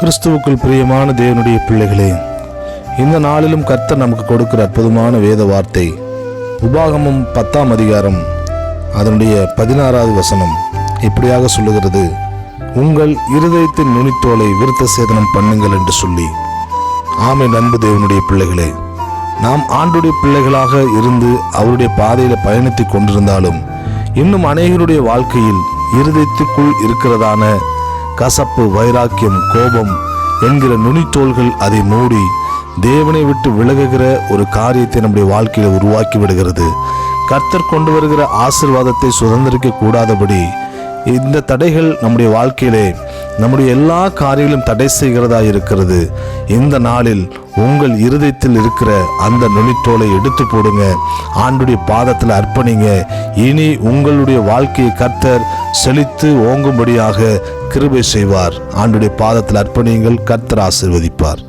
கிறிஸ்துவுக்குள் பிரியமான தேவனுடைய பிள்ளைகளே இந்த நாளிலும் கர்த்தர் நமக்கு கொடுக்கிற அற்புதமான வேத வார்த்தை உபாகமும் பத்தாம் அதிகாரம் அதனுடைய பதினாறாவது வசனம். இப்படியாக சொல்லுகிறது உங்கள் இருதயத்தின் நுனித்தோலை விருத்த சேதனம் பண்ணுங்கள் என்று சொல்லி. ஆமை நண்பு தேவனுடைய பிள்ளைகளே நாம் ஆண்டுடைய பிள்ளைகளாக இருந்து அவருடைய பாதையில் பயணித்துக் கொண்டிருந்தாலும் இன்னும் அநேகருடைய வாழ்க்கையில் இருதயத்துக்குள் இருக்கிறதான கசப்பு வைராக்கியம் கோபம் என்கிற நுனித்தோள்கள் அதை மூடி தேவனை விட்டு விலகுகிற ஒரு காரியத்தை நம்முடைய வாழ்க்கையில் உருவாக்கி விடுகிறது. கர்த்தர் கொண்டு வருகிற ஆசிர்வாதத்தை சுதந்திரிக்க கூடாதபடி இந்த தடைகள் நம்முடைய வாழ்க்கையிலே நம்முடைய எல்லா காரியங்களும் தடை செய்கிறதா இருக்கிறது. இந்த நாளில் உங்கள் இருதயத்தில் இருக்கிற அந்த நுனித்தோலை எடுத்து போடுங்க. ஆண்டுடைய பாதத்தில் அர்ப்பணிங்க. இனி உங்களுடைய வாழ்க்கையை கர்த்தர் செழித்து ஓங்கும்படியாக கிருபை செய்வார். ஆண்டுடைய பாதத்தில் அர்ப்பணியுங்கள் கர்த்தர் ஆசிர்வதிப்பார்.